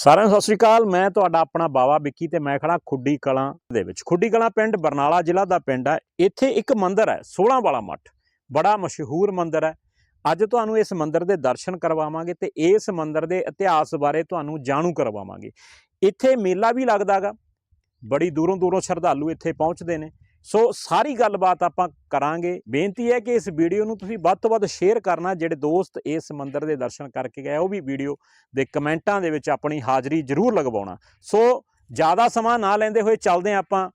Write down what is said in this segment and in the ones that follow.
ਸਾਰਿਆਂ ਨੂੰ ਸਤਿ ਸ੍ਰੀ ਅਕਾਲ। ਮੈਂ ਤੁਹਾਡਾ ਆਪਣਾ ਬਾਵਾ ਵਿੱਕੀ ਤੇ ਮੈਂ ਖੜਾ ਖੁੱਡੀ ਕਲਾਂ ਦੇ ਵਿੱਚ। ਖੁੱਡੀ ਕਲਾਂ ਪਿੰਡ ਬਰਨਾਲਾ ਜ਼ਿਲ੍ਹਾ ਦਾ ਪਿੰਡ ਹੈ। ਇੱਥੇ ਇੱਕ ਮੰਦਿਰ ਹੈ 16 ਵਾਲਾ ਮੱਠ। ਬੜਾ ਮਸ਼ਹੂਰ ਮੰਦਿਰ ਹੈ। ਅੱਜ ਤੁਹਾਨੂੰ ਇਸ ਮੰਦਿਰ ਦੇ ਦਰਸ਼ਨ ਕਰਵਾਵਾਂਗੇ ਤੇ ਇਸ ਮੰਦਿਰ ਦੇ ਇਤਿਹਾਸ ਬਾਰੇ ਤੁਹਾਨੂੰ ਜਾਣੂ ਕਰਵਾਵਾਂਗੇ। ਇੱਥੇ ਮੇਲਾ ਵੀ ਲੱਗਦਾਗਾ ਬੜੀ ਦੂਰੋਂ ਦੂਰੋਂ ਸ਼ਰਧਾਲੂ ਇੱਥੇ ਪਹੁੰਚਦੇ ਨੇ। ਸੋ ਸਾਰੀ ਗੱਲਬਾਤ ਆਪਾਂ ਕਰਾਂਗੇ। ਬੇਨਤੀ ਹੈ ਕਿ ਇਸ ਵੀਡੀਓ ਨੂੰ ਤੁਸੀਂ ਵੱਧ ਤੋਂ ਵੱਧ ਸ਼ੇਅਰ ਕਰਨਾ, ਜਿਹੜੇ ਦੋਸਤ ਇਸ ਮੰਦਿਰ ਦੇ ਦਰਸ਼ਨ ਕਰਕੇ ਗਏ, ਉਹ ਵੀ ਵੀਡੀਓ ਦੇ ਕਮੈਂਟਾਂ ਦੇ ਵਿੱਚ ਆਪਣੀ ਹਾਜ਼ਰੀ ਜ਼ਰੂਰ ਲਗਵਾਉਣਾ। ਸੋ ਜ਼ਿਆਦਾ ਸਮਾਂ ਨਾ ਲੈਂਦੇ ਹੋਏ ਚੱਲਦੇ ਹਾਂ ਆਪਾਂ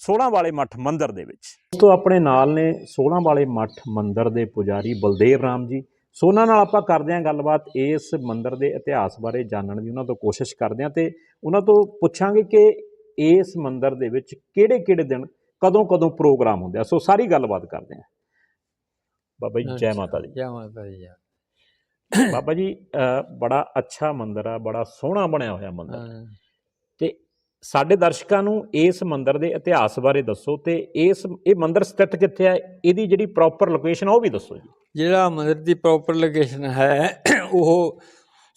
16 ਵਾਲੇ ਮੱਠ ਮੰਦਿਰ ਦੇ ਵਿੱਚ। ਦੋਸਤੋ, ਆਪਣੇ ਨਾਲ ਨੇ 16 ਵਾਲੇ ਮੱਠ ਮੰਦਿਰ ਦੇ ਪੁਜਾਰੀ ਬਲਦੇਵ ਰਾਮ ਜੀ। ਸੋ ਉਹਨਾਂ ਨਾਲ ਆਪਾਂ ਕਰਦੇ ਹਾਂ ਗੱਲਬਾਤ ਇਸ ਮੰਦਿਰ ਦੇ ਇਤਿਹਾਸ ਬਾਰੇ ਜਾਣਨ ਦੀ। ਉਹਨਾਂ ਤੋਂ ਕੋਸ਼ਿਸ਼ ਕਰਦੇ ਹਾਂ ਤੇ ਉਹਨਾਂ ਤੋਂ ਪੁੱਛਾਂਗੇ ਕਿ ਇਸ ਮੰਦਿਰ ਦੇ ਵਿੱਚ ਕਿਹੜੇ-ਕਿਹੜੇ ਦਿਨ ਕਦੋਂ-ਕਦੋਂ ਪ੍ਰੋਗਰਾਮ ਹੁੰਦੇ ਆ। ਸੋ ਸਾਰੀ ਗੱਲਬਾਤ ਕਰਦੇ ਹਾਂ ਬਾਬਾ ਜੀ ਜੈ। ਮਾਤਾ ਦੀ। ਜੈ ਮਾਤਾ ਦੀ ਜੈ। ਬਾਬਾ ਜੀ ਬੜਾ ਅੱਛਾ ਮੰਦਿਰ ਆ ਬੜਾ ਸੋਹਣਾ ਬਣਿਆ ਹੋਇਆ ਮੰਦਿਰ। ਤੇ ਸਾਡੇ ਦਰਸ਼ਕਾਂ ਨੂੰ ਇਸ ਮੰਦਿਰ ਦੇ ਇਤਿਹਾਸ ਬਾਰੇ ਦੱਸੋ ਤੇ ਇਸ ਇਹ ਮੰਦਿਰ ਸਥਿਤ ਕਿੱਥੇ ਹੈ ਇਹਦੀ ਜਿਹੜੀ ਪ੍ਰੋਪਰ ਲੋਕੇਸ਼ਨ ਆ ਉਹ ਵੀ ਦੱਸੋ ਜੀ। ਜਿਹੜਾ ਮੰਦਿਰ ਦੀ ਪ੍ਰੋਪਰ ਲੋਕੇਸ਼ਨ ਹੈ ਉਹ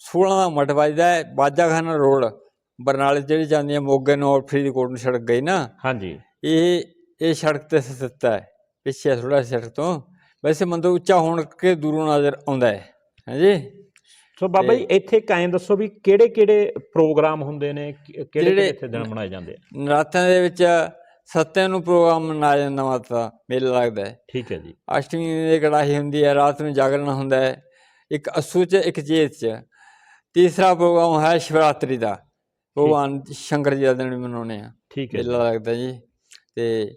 16 ਦਾ ਮਠ ਵੱਜਦਾ ਹੈ ਬਾਜਾਖਾਨਾ ਰੋਡ। ਬਰਨਾਲੇ ਜਿਹੜੀ ਜਾਂਦੀ ਹੈ ਮੋਗੇ ਨੂੰ ਔਰ ਫਰੀਦਕੋਟ ਨੂੰ ਸੜਕ ਗਈ ਨਾ। ਹਾਂਜੀ। ਇਹ ਇਹ ਸੜਕ ਤੇ ਸਥਿਤ ਹੈ। ਪਿੱਛੇ ਥੋੜਾ ਸੜਕ ਤੋਂ। ਵੈਸੇ ਮੰਦਿਰ ਉੱਚਾ ਹੋਣ ਕਰਕੇ ਦੂਰੋਂ ਨਜ਼ਰ ਆਉਂਦਾ ਹੈ। ਹਾਂਜੀ ਸੋ ਬਾਬਾ ਜੀ ਇੱਥੇ ਕਾਇਂ ਦੱਸੋ ਵੀ ਕਿਹੜੇ ਕਿਹੜੇ ਪ੍ਰੋਗਰਾਮ ਹੁੰਦੇ ਨੇ? ਕਿਹੜੇ ਕਿਹੜੇ ਦਿਨ ਮਨਾਏ ਜਾਂਦੇ ਆ? ਨਰਾਤਿਆਂ ਦੇ ਵਿੱਚ ਸੱਤਿਆਂ ਨੂੰ ਪ੍ਰੋਗਰਾਮ ਮਨਾਇਆ ਜਾਂਦਾ ਮਾਤਾ ਮੇਲਾ ਲੱਗਦਾ ਹੈ। ਠੀਕ ਹੈ ਜੀ। ਅਸ਼ਟਮੀ ਦੀ ਕੜਾਹੀ ਹੁੰਦੀ ਹੈ ਰਾਤ ਨੂੰ ਜਾਗਰਣ ਹੁੰਦਾ ਹੈ। ਇੱਕ ਅਸੂ ਚ ਇੱਕ ਚੇਤ ਚ। ਤੀਸਰਾ ਪ੍ਰੋਗਰਾਮ ਹੈ ਸ਼ਿਵਰਾਤਰੀ ਦਾ। ਭਗਵਾਨ ਸ਼ੰਕਰ ਜੀ ਦਾ ਦਿਨ ਵੀ ਮਨਾਉਂਦੇ ਆ ਠੀਕ ਹੈ। ਮੇਲਾ ਲੱਗਦਾ ਜੀ। ਤੇ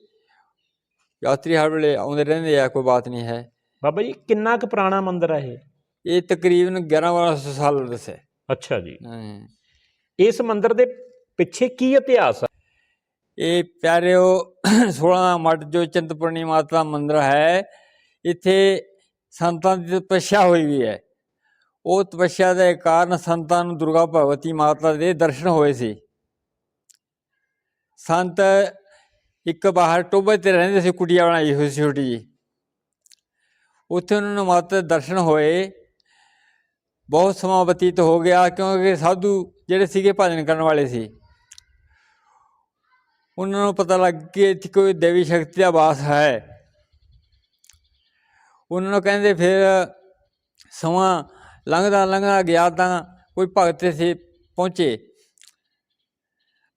ਯਾਤਰੀ ਹਰ ਵੇਲੇ ਆਉਂਦੇ ਰਹਿੰਦੇ ਆ ਕੋਈ ਬਾਤ ਨਹੀਂ ਹੈ। ਬਾਬਾ ਜੀ ਕਿੰਨਾ ਕੁ ਪੁਰਾਣਾ ਮੰਦਿਰ ਹੈ ਇਹ? ਇਹ ਤਕਰੀਬਨ 11 1200 ਸਾਲ ਦੱਸੇ ਅੱਛਾ ਜੀ। ਹਾਂ। ਇਸ ਮੰਦਿਰ ਦੇ ਪਿੱਛੇ ਕੀ ਇਤਿਹਾਸ ਹੈ ਇਹ ਪਿਆਰਿਓ 16 ਦਾ ਮੱਠ ਜੋ ਚਿੰਤਪੁਰਨੀ ਮਾਤਾ ਦਾ ਮੰਦਿਰ ਹੈ ਇੱਥੇ ਸੰਤਾਂ ਦੀ ਤਪੱਸਿਆ ਹੋਈ ਵੀ ਹੈ। ਉਹ ਤਪੱਸਿਆ ਦੇ ਕਾਰਨ ਸੰਤਾਂ ਨੂੰ ਦੁਰਗਾ ਭਗਵਤੀ ਮਾਤਾ ਦੇ ਦਰਸ਼ਨ ਹੋਏ ਸੀ। ਸੰਤ ਇੱਕ ਬਾਹਰ ਟੋਬੇ ਤੇ ਰਹਿੰਦੇ ਸੀ ਕੁੜੀਆ ਬਣਾਈ ਹੋਈ ਸੀ ਛੋਟੀ ਜੀ। ਉੱਥੇ ਉਹਨਾਂ ਨੂੰ ਮਾਤਾ ਦੇ ਦਰਸ਼ਨ ਹੋਏ। ਬਹੁਤ ਸਮਾਂ ਬਤੀਤ ਹੋ ਗਿਆ ਕਿਉਂਕਿ ਸਾਧੂ ਜਿਹੜੇ ਸੀਗੇ ਭਜਨ ਕਰਨ ਵਾਲੇ ਸੀ। ਉਹਨਾਂ ਨੂੰ ਪਤਾ ਲੱਗ ਕਿ ਇੱਥੇ ਕੋਈ ਦੇਵੀ ਸ਼ਕਤੀ ਦਾ ਵਾਸ ਹੈ। ਉਹਨਾਂ ਨੂੰ ਕਹਿੰਦੇ ਫਿਰ ਸਮਾਂ ਲੰਘਦਾ ਲੰਘਦਾ ਗਿਆ ਤਾਂ ਕੋਈ ਭਗਤ ਸੀ ਪਹੁੰਚੇ।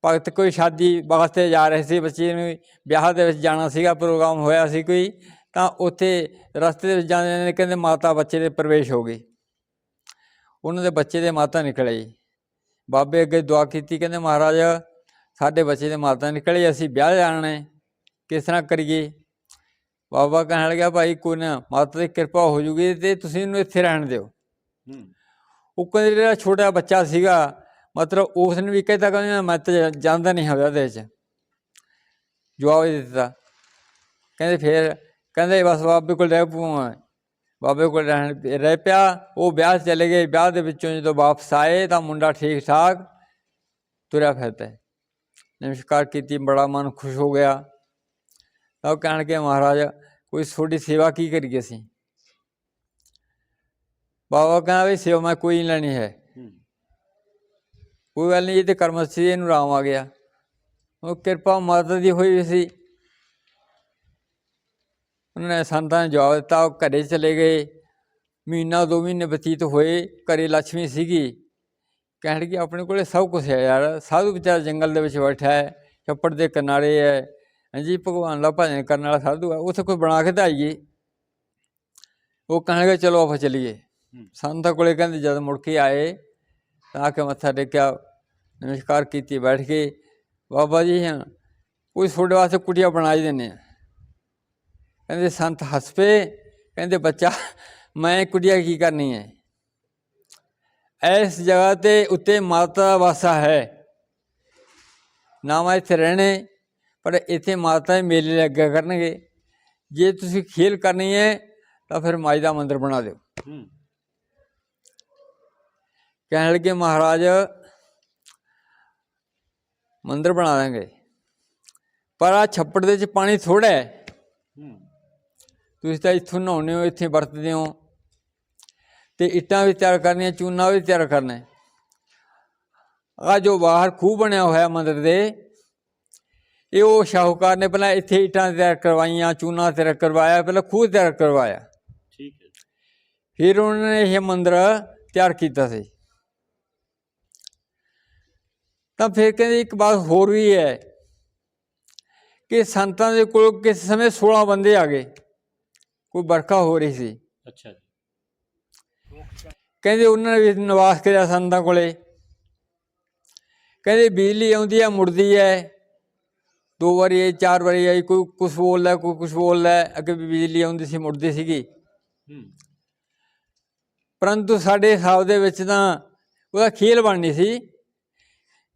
ਭਗਤ ਕੋਈ ਸ਼ਾਦੀ ਵਾਸਤੇ ਜਾ ਰਹੇ ਸੀ ਬੱਚੇ ਨੂੰ ਵਿਆਹ ਦੇ ਵਿੱਚ ਜਾਣਾ ਸੀਗਾ ਪ੍ਰੋਗਰਾਮ ਹੋਇਆ ਸੀ ਕੋਈ ਤਾਂ ਉੱਥੇ ਰਸਤੇ ਦੇ ਵਿੱਚ ਜਾਂਦੇ ਨੇ ਕਹਿੰਦੇ ਮਾਤਾ ਬੱਚੇ ਦੇ ਪ੍ਰਵੇਸ਼ ਹੋ ਗਈ। ਉਹਨਾਂ ਦੇ ਬੱਚੇ ਦੇ ਮਾਤਾ ਨਿਕਲੇ ਬਾਬੇ ਅੱਗੇ ਦੁਆ ਕੀਤੀ ਕਹਿੰਦੇ ਮਹਾਰਾਜ ਸਾਡੇ ਬੱਚੇ ਦੇ ਮਾਤਾ ਨਿਕਲੇ ਅਸੀਂ ਵਿਆਹ ਜਾਣਾ ਹੈ ਕਿਸ ਤਰ੍ਹਾਂ ਕਰੀਏ? ਬਾਬਾ ਕਹਿਣ ਲੱਗਿਆ ਭਾਈ ਕੋਈ ਨਾ ਮਾਤਾ ਦੀ ਕਿਰਪਾ ਹੋ ਜੂਗੀ ਤੇ ਤੁਸੀਂ ਇਹਨੂੰ ਇੱਥੇ ਰਹਿਣ ਦਿਓ। ਉਹ ਕਹਿੰਦੇ ਜਿਹੜਾ ਛੋਟਾ ਬੱਚਾ ਸੀਗਾ ਮਤਲਬ ਉਸ ਨੇ ਵੀ ਕਹਿਤਾ ਕਹਿੰਦਾ ਮੈਂ ਤਾਂ ਜਾਂਦਾ ਨਹੀਂ ਹਾਂ ਵਿਆਹ ਦੇ ਵਿੱਚ। ਜਵਾਬ ਦੇ ਦਿੱਤਾ। ਕਹਿੰਦੇ ਫਿਰ, ਕਹਿੰਦੇ ਬਸ ਬਾਬੇ ਕੋਲ ਰਹਿ ਪੂਆ ਬਾਬੇ ਕੋਲ ਰਹਿਣ, ਰਹਿ ਪਿਆ, ਉਹ ਵਿਆਹ 'ਚ ਚਲੇ ਗਏ। ਵਿਆਹ ਦੇ ਵਿੱਚੋਂ ਜਦੋਂ ਵਾਪਸ ਆਏ ਤਾਂ ਮੁੰਡਾ ਠੀਕ ਠਾਕ ਤੁਰਿਆ ਫਿਰਦਾ। ਨਮਸਕਾਰ ਕੀਤੀ, ਬੜਾ ਮਨ ਖੁਸ਼ ਹੋ ਗਿਆ। ਤਾਂ ਉਹ ਕਹਿਣ ਕੇ ਮਹਾਰਾਜ, ਕੋਈ ਤੁਹਾਡੀ ਸੇਵਾ ਕੀ ਕਰੀਏ ਅਸੀਂ? ਬਾਬਾ ਕਹਿੰਦਾ ਵੀ ਸੇਵਾ ਮੈਂ ਕੋਈ ਲੈਣੀ ਹੈ। ਕੋਈ ਗੱਲ ਨਹੀਂ ਇਹ ਤੇ ਕਰਮ ਸੀ ਇਹਨੂੰ ਰਾਮ ਆ ਗਿਆ। ਉਹ ਕਿਰਪਾ ਮਾਤਾ ਦੀ ਹੋਈ ਸੀ। ਉਹਨਾਂ ਨੇ ਸੰਤਾਂ ਨੇ ਜਵਾਬ ਦਿੱਤਾ ਉਹ ਘਰੇ ਚਲੇ ਗਏ। ਮਹੀਨਾ ਦੋ ਮਹੀਨੇ ਬਤੀਤ ਹੋਏ ਘਰੇ ਲక్ష్ਮੀ ਸੀਗੀ। ਕਹਿਣ ਲੱਗੀ ਆਪਣੇ ਕੋਲੇ ਸਭ ਕੁਝ ਹੈ ਯਾਰ ਸਾਧੂ ਵਿਚਾਰਾ ਜੰਗਲ ਦੇ ਵਿੱਚ ਬੈਠਾ ਹੈ ਛੱਪੜ ਦੇ ਕਿਨਾਰੇ ਹੈ। ਹਾਂਜੀ ਭਗਵਾਨ ਦਾ ਭਜਨ ਕਰਨ ਵਾਲਾ ਸਾਧੂ ਹੈ ਉੱਥੇ ਕੋਈ ਬਣਾ ਕੇ ਤਾਂ ਆਈਏ ਉਹ ਕਹਿਣ ਲੱਗੇ ਚਲੋ ਆਪਾਂ ਚੱਲੀਏ। ਸੰਤਾਂ ਕੋਲੇ ਕਹਿੰਦੇ ਜਦ ਮੁੜ ਕੇ ਆਏ ਤਾਂ ਆ ਕੇ ਮੱਥਾ ਟੇਕਿਆ। ਨਮਸਕਾਰ ਕੀਤੀ ਬੈਠ ਕੇ ਬਾਬਾ ਜੀ ਹਾਂ ਕੋਈ ਤੁਹਾਡੇ ਵਾਸਤੇ ਕੁਟੀਆ ਬਣਾ ਹੀ ਦਿੰਦੇ ਆ ਕਹਿੰਦੇ ਸੰਤ ਹੱਸ ਪਏ ਕਹਿੰਦੇ ਬੱਚਾ ਮੈਂ ਕੁਟੀਆ ਕੀ ਕਰਨੀ ਹੈ? ਇਸ ਜਗ੍ਹਾ ਤੇ ਉੱਤੇ ਮਾਤਾ ਵਾਸਾ ਹੈ। ਨਾ ਮੈਂ ਇੱਥੇ ਰਹਿਣੇ ਪਰ ਇੱਥੇ ਮਾਤਾ ਦੇ ਮੇਲੇ ਲੱਗਿਆ ਕਰਨਗੇ। ਜੇ ਤੁਸੀਂ ਖੇਲ ਕਰਨੀ ਹੈ ਤਾਂ ਫਿਰ ਮਾਈ ਦਾ ਮੰਦਿਰ ਬਣਾ ਦਿਓ। ਕਹਿਣ ਲੱਗੇ ਮਹਾਰਾਜ ਮੰਦਿਰ ਬਣਾ ਦਾਂਗੇ ਪਰ ਆ ਛੱਪੜ ਦੇ ਵਿੱਚ ਪਾਣੀ ਥੋੜਾ ਹੈ। ਤੁਸੀਂ ਤਾਂ ਇੱਥੋਂ ਨਹਾਉਂਦੇ ਹੋ ਇੱਥੇ ਵਰਤਦੇ ਹੋ। ਤੇ ਇੱਟਾਂ ਵੀ ਤਿਆਰ ਕਰਨੀਆਂ ਚੂਨਾ ਵੀ ਤਿਆਰ ਕਰਨਾ। ਆ ਜੋ ਬਾਹਰ ਖੂਹ ਬਣਿਆ ਹੋਇਆ ਮੰਦਿਰ ਦੇ ਇਹ ਉਹ ਸ਼ਾਹੂਕਾਰ ਨੇ ਪਹਿਲਾਂ ਇੱਥੇ ਇੱਟਾਂ ਤਿਆਰ ਕਰਵਾਈਆਂ ਚੂਨਾ ਤਿਆਰ ਕਰਵਾਇਆ ਪਹਿਲਾਂ ਖੂਹ ਤਿਆਰ ਕਰਵਾਇਆ। ਠੀਕ ਹੈ ਫਿਰ ਉਹਨਾਂ ਨੇ ਇਹ ਮੰਦਿਰ ਤਿਆਰ ਕੀਤਾ ਸੀ। ਤਾਂ ਫਿਰ ਕਹਿੰਦੇ ਇੱਕ ਬਾਤ ਹੋਰ ਵੀ ਹੈ ਕਿ ਸੰਤਾਂ ਦੇ ਕੋਲ ਕਿਸੇ ਸਮੇਂ 16 ਬੰਦੇ ਆ ਗਏ। ਕੋਈ ਵਰਖਾ ਹੋ ਰਹੀ ਸੀ। ਅੱਛਾ ਜੀ। ਕਹਿੰਦੇ ਉਹਨਾਂ ਨੇ ਵੀ ਨਿਵਾਸ ਕਰਿਆ ਸੰਤਾਂ ਕੋਲੇ। ਕਹਿੰਦੇ ਬਿਜਲੀ ਆਉਂਦੀ ਹੈ ਮੁੜਦੀ ਹੈ। ਦੋ ਵਾਰੀ ਆਈ ਚਾਰ ਵਾਰੀ ਆਈ ਕੋਈ ਕੁਛ ਬੋਲਦਾ ਕੋਈ ਕੁਛ ਬੋਲਦਾ ਅੱਗੇ ਵੀ ਬਿਜਲੀ ਆਉਂਦੀ ਸੀ ਮੁੜਦੀ ਸੀਗੀ। ਪਰੰਤੂ ਸਾਡੇ ਹਿਸਾਬ ਦੇ ਵਿੱਚ ਤਾਂ ਉਹਦਾ ਖੇਲ ਬਣਨੀ ਸੀ।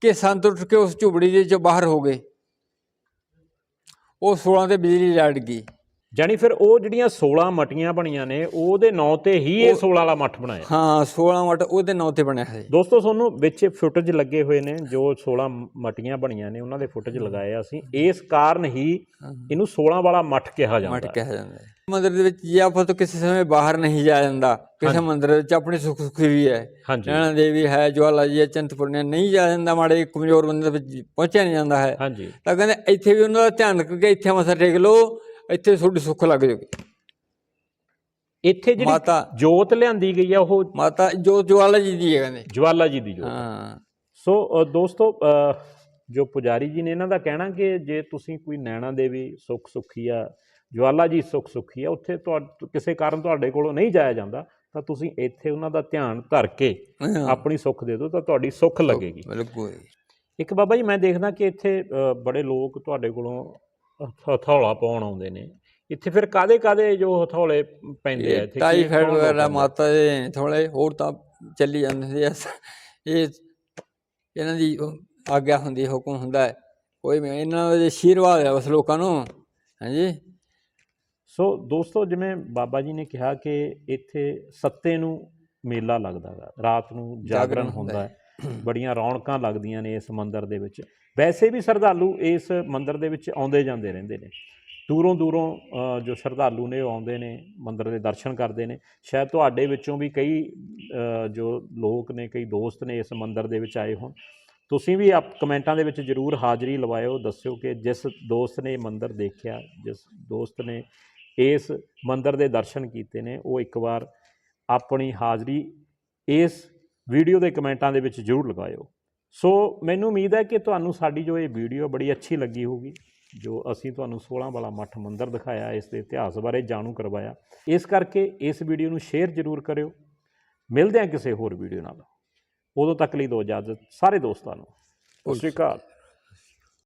ਕਿ ਸੰਤ ਉੱਠ ਕੇ ਉਸ ਝੁਬੜੀ ਦੇ ਚੋਂ ਬਾਹਰ ਹੋ ਗਏ। ਉਹ 16 ਤੇ ਬਿਜਲੀ ਲੜ ਗਈ। ਜਾਨੀ ਫਿਰ ਉਹ ਜਿਹੜੀਆਂ 16 ਮਟੀਆਂ ਬਣੀਆਂ ਨੇ ਉਹਦੇ ਨਾਂ ਤੇ ਹੀ ਇਹ 16 ਵਾਲਾ ਮੱਠ ਬਣਾਇਆ। ਹਾਂ 16 ਵਟ ਉਹਦੇ ਨਾਂ ਤੇ ਬਣਿਆ ਸੀ ਦੋਸਤੋ ਤੁਹਾਨੂੰ ਵਿੱਚ ਫੁਟੇਜ ਲੱਗੇ ਹੋਏ ਨੇ ਜੋ 16 ਮਟੀਆਂ ਬਣੀਆਂ ਨੇ ਉਹਨਾਂ ਦੇ ਫੁਟੇਜ ਲਗਾਏ ਆ ਅਸੀਂ। ਇਸ ਕਾਰਨ ਹੀ ਇਹਨੂੰ 16 ਵਾਲਾ ਮੱਠ ਕਿਹਾ ਮਟ ਜਾਂਦਾ ਹੈ। ਕਿਹਾ ਜਾਂਦਾ ਹੈ। ਮੰਦਿਰ ਦੇ ਵਿੱਚ ਜੇ ਆਪਾਂ ਤੋਂ ਕਿਸੇ ਸਮੇਂ ਬਾਹਰ ਨਹੀਂ ਜਾਇਆ ਜਾਂਦਾ ਕਿਸੇ ਮੰਦਿਰ ਵਿੱਚ ਆਪਣੀ ਸੁੱਖ ਸੁਖੀ ਵੀ ਹੈ। ਨੈਣਾ ਦੇਵੀ ਹੈ ਜਵਾਲਾ ਜੀ ਹੈ ਚਿੰਤਪੁਰਨੀ ਹੈ, ਨਹੀਂ ਜਾਇਆ ਜਾਂਦਾ ਮਾੜੇ ਕਮਜ਼ੋਰ ਬੰਦੇ ਵਿੱਚ ਪਹੁੰਚਿਆ ਨਹੀਂ ਜਾਂਦਾ ਹੈ। ਤਾਂ ਕਹਿੰਦੇ ਇੱਥੇ ਵੀ ਉਹਨਾਂ ਦਾ ਧਿਆਨ ਕਰਕੇ ਇੱਥੇ ਮੱਥਾ ਟੇਕ ਲਓ ਇੱਥੇ ਤੁਹਾਡੀ ਸੁੱਖ ਲੱਗ ਜਾਊਗੀ ਇੱਥੇ ਜਿਹੜੀ ਮਾਤਾ ਜੋਤ ਲਿਆਂਦੀ ਗਈ ਆ ਉਹ ਮਾਤਾ ਜੋ ਜਵਾਲਾ ਜੀ ਦੀ ਹੈ ਕਹਿੰਦੇ। ਜਵਾਲਾ ਜੀ ਦੀ ਜੋਤ। ਹਾਂ। ਸੋ ਅ, ਦੋਸਤੋ ਅ, ਜੋ ਪੁਜਾਰੀ ਜੀ ਨੇ ਇਹਨਾਂ ਦਾ ਕਹਿਣਾ ਕਿ ਜੇ ਤੁਸੀਂ ਕੋਈ ਨੈਣਾ ਦੇਵੀ ਸੁੱਖ ਸੁਖੀ ਆ ਜਵਾਲਾ ਜੀ ਸੁੱਖ ਸੁਖੀ ਆ ਉੱਥੇ ਤੁਹਾ ਕਿਸੇ ਕਾਰਨ ਤੁਹਾਡੇ ਕੋਲੋਂ ਨਹੀਂ ਜਾਇਆ ਜਾਂਦਾ ਤਾਂ ਤੁਸੀਂ ਇੱਥੇ ਉਹਨਾਂ ਦਾ ਧਿਆਨ ਧਰ ਕੇ ਹਾਂ, ਆਪਣੀ ਸੁੱਖ ਦੇ ਦਿਓ ਤਾਂ ਤੁਹਾਡੀ ਸੁੱਖ ਲੱਗੇਗੀ। ਬਿਲਕੁਲ। ਇੱਕ ਬਾਬਾ ਜੀ ਮੈਂ ਦੇਖਦਾ ਕਿ ਇੱਥੇ ਅ, ਬੜੇ ਲੋਕ ਤੁਹਾਡੇ ਕੋਲੋਂ ਹਥੌਲਾ ਪਾਉਣ ਆਉਂਦੇ ਨੇ। ਇੱਥੇ ਫਿਰ ਕਾਦੇ ਕਾਦੇ ਜੋ ਹਥੌਲੇ ਪੈਂਦੇ ਆ? ਇੱਥੇ ਲੋਕ ਵਗੈਰਾ? ਮਾਤਾ ਦੇ ਥੋੜੇ ਹੋਰ ਤਾਂ ਚੱਲੀ ਜਾਂਦੇ ਸੀ। ਇਸ- ਇਹ ਇਹਨਾਂ ਦੀ ਆਗਿਆ ਹੁੰਦੀ ਹੁਕਮ ਹੁੰਦਾ ਹੈ। ਕੋਈ ਵੀ ਇਹਨਾਂ ਦਾ ਆਸ਼ੀਰਵਾਦ ਹੈ ਉਸ ਲੋਕਾਂ ਨੂੰ ਹਾਂਜੀ। ਸੋ ਦੋਸਤੋ ਜਿਵੇਂ ਬਾਬਾ ਜੀ ਨੇ ਕਿਹਾ ਕਿ ਇੱਥੇ ਸੱਤੇ ਨੂੰ ਮੇਲਾ ਲੱਗਦਾ ਗਾ ਰਾਤ ਨੂੰ ਜਾਗਰਣ ਹੁੰਦਾ ਹੁੰਦਾ ਹੈ। ਬੜੀਆਂ ਰੌਣਕਾਂ ਲੱਗਦੀਆਂ ਨੇ ਇਸ ਮੰਦਿਰ ਦੇ ਵਿੱਚ। ਵੈਸੇ ਵੀ ਸ਼ਰਧਾਲੂ ਇਸ ਮੰਦਿਰ ਦੇ ਵਿੱਚ ਆਉਂਦੇ ਜਾਂਦੇ ਰਹਿੰਦੇ ਨੇ। ਦੂਰੋਂ ਦੂਰੋਂ ਜੋ ਸ਼ਰਧਾਲੂ ਨੇ ਉਹ ਆਉਂਦੇ ਨੇ, ਮੰਦਿਰ ਦੇ ਦਰਸ਼ਨ ਕਰਦੇ ਨੇ। ਸ਼ਾਇਦ ਤੁਹਾਡੇ ਵਿੱਚੋਂ ਵੀ ਕਈ ਜੋ ਲੋਕ ਨੇ, ਕਈ ਦੋਸਤ ਨੇ ਇਸ ਮੰਦਿਰ ਦੇ ਵਿੱਚ ਆਏ ਹੋਣ। ਤੁਸੀਂ ਵੀ ਆਪ ਕਮੈਂਟਾਂ ਦੇ ਵਿੱਚ ਜਰੂਰ ਹਾਜ਼ਰੀ ਲਵਾਇਓ, ਦੱਸਿਓ ਕਿ ਜਿਸ ਦੋਸਤ ਨੇ ਇਹ ਮੰਦਿਰ ਦੇਖਿਆ, ਜਿਸ ਦੋਸਤ ਨੇ ਇਸ ਮੰਦਿਰ ਦੇ ਦਰਸ਼ਨ ਕੀਤੇ ਨੇ, ਉਹ ਇੱਕ ਵਾਰ ਆਪਣੀ ਹਾਜ਼ਰੀ ਇਸ ਵੀਡੀਓ ਦੇ ਕਮੈਂਟਾਂ ਦੇ ਵਿੱਚ ਜਰੂਰ ਲਗਾਇਓ। ਸੋ ਮੈਨੂੰ ਉਮੀਦ ਹੈ ਕਿ ਤੁਹਾਨੂੰ ਸਾਡੀ ਜੋ ਇਹ ਵੀਡੀਓ ਬੜੀ ਅੱਛੀ ਲੱਗੀ ਹੋਊਗੀ, ਜੋ ਅਸੀਂ ਤੁਹਾਨੂੰ 16 ਵਾਲਾ ਮੱਠ ਮੰਦਿਰ ਦਿਖਾਇਆ, ਇਸ ਦੇ ਇਤਿਹਾਸ ਬਾਰੇ ਜਾਣੂ ਕਰਵਾਇਆ। ਇਸ ਕਰਕੇ ਇਸ ਵੀਡੀਓ ਨੂੰ ਸ਼ੇਅਰ ਜਰੂਰ ਕਰਿਓ। ਮਿਲਦੇ ਹਾਂ ਕਿਸੇ ਹੋਰ ਵੀਡੀਓ ਨਾਲ। ਉਦੋਂ ਤੱਕ ਲਈ ਦੋ ਇਜਾਜ਼ਤ ਸਾਰੇ ਦੋਸਤਾਂ ਨੂੰ। ਸਤਿ ਸ਼੍ਰੀ ਅਕਾਲ।